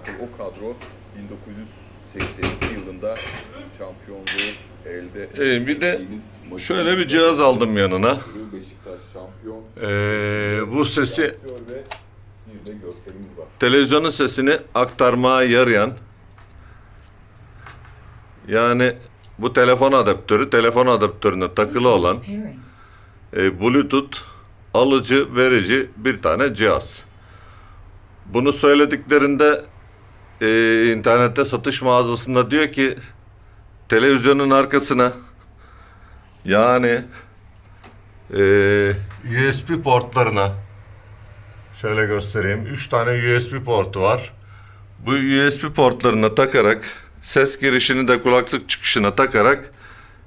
alakalı o kadro 1982 yılında şampiyonluğu elde Ee, bir de Şöyle bir cihaz aldım yanına. Beşiktaş şampiyon Ee, bu sesi televizyonun sesini aktarmaya yarayan yani bu telefon adaptörü telefon adaptörüne takılı olan e, Bluetooth alıcı verici bir tane cihaz. Bunu söylediklerinde e, internette satış mağazasında diyor ki televizyonun arkasına yani e, USB portlarına şöyle göstereyim. 3 tane USB portu var. Bu USB portlarına takarak ses girişini de kulaklık çıkışına takarak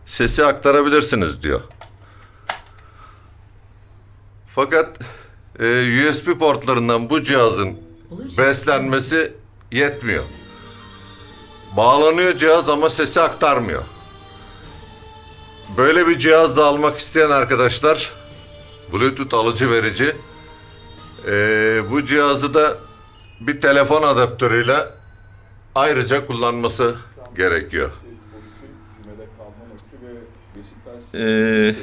sesi aktarabilirsiniz diyor. Fakat e, USB portlarından bu cihazın beslenmesi yetmiyor. Bağlanıyor cihaz ama sesi aktarmıyor. Böyle bir cihaz da almak isteyen arkadaşlar Bluetooth alıcı verici e, bu cihazı da bir telefon adaptörüyle ayrıca kullanması gerekiyor. Ee,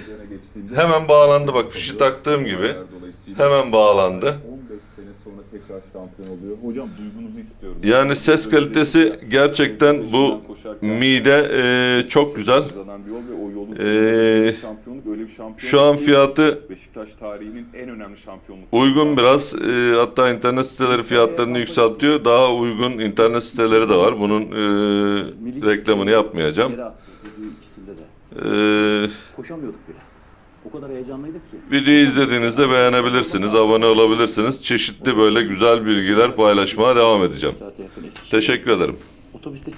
hemen bağlandı bak fişi taktığım gibi hemen bağlandı. 15 sene sonra tekrar şampiyon oluyor. Hocam duygunuzu istiyorum. Yani ses kalitesi gerçekten bu mide e, çok güzel. Uzanan bir yol ve o yolu şampiyonluk öyle bir şampiyonluk Şu an fiyatı Beşiktaş tarihinin en önemli şampiyonluk. uygun biraz. E, hatta internet siteleri fiyatlarını yükseltiyor. Daha uygun internet siteleri de var. Bunun e, reklamını yapmayacağım. Yere attı video ikisinde de. E, Koşamıyorduk bile. O kadar heyecanlıydık ki. videoyu izlediğinizde beğenebilirsiniz, abone olabilirsiniz. Çeşitli böyle güzel bilgiler paylaşmaya devam edeceğim. Teşekkür ederim. Otobüste